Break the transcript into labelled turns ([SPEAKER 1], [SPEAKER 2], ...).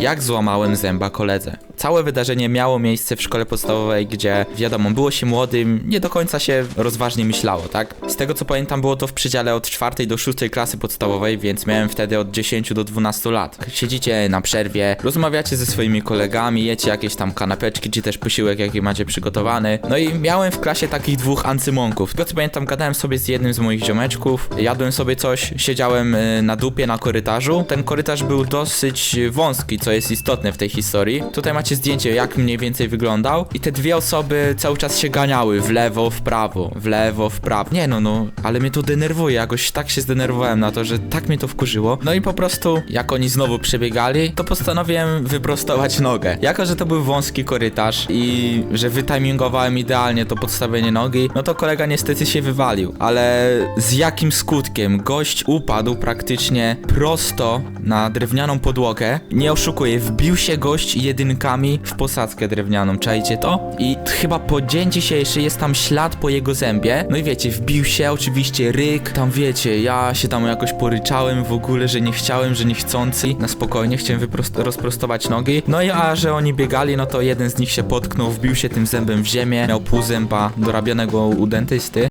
[SPEAKER 1] jak złamałem zęba koledze. Całe wydarzenie miało miejsce w szkole podstawowej, gdzie wiadomo, było się młodym, nie do końca się rozważnie myślało, tak? Z tego co pamiętam, było to w przedziale od czwartej do szóstej klasy podstawowej, więc miałem wtedy od 10 do 12 lat. Siedzicie na przerwie, rozmawiacie ze swoimi kolegami, jecie jakieś tam kanapeczki, czy też posiłek, jaki macie przygotowany. No i miałem w klasie takich dwóch ancymonków. Z tego co pamiętam, gadałem sobie z jednym z moich ziomeczków, jadłem sobie coś, siedziałem y, na dupie na korytarzu. Ten korytarz był dosyć wąski, co jest istotne w tej historii. Tutaj macie zdjęcie, jak mniej więcej wyglądał. I te dwie osoby cały czas się ganiały w lewo, w prawo, w lewo, w prawo. Nie no, no, ale mnie to denerwuje. Jakoś tak się zdenerwowałem na to, że tak mnie to wkurzyło. No i po prostu, jak oni znowu przebiegali, to postanowiłem wyprostować nogę. Jako, że to był wąski korytarz i że wytimingowałem idealnie to podstawienie nogi, no to kolega niestety się wywalił. Ale z jakim skutkiem? Gość upadł praktycznie prosto na drewnianą podłogę. Nie oszukuję, wbił się gość jedynkami w posadzkę drewnianą, czajcie to? I chyba po dzień dzisiejszy jest tam ślad po jego zębie. No i wiecie, wbił się, oczywiście ryk, tam wiecie, ja się tam jakoś poryczałem w ogóle, że nie chciałem, że niechcący. Na spokojnie chciałem rozprostować nogi. No i a że oni biegali, no to jeden z nich się potknął, wbił się tym zębem w ziemię, miał pół zęba dorabionego u dentysty.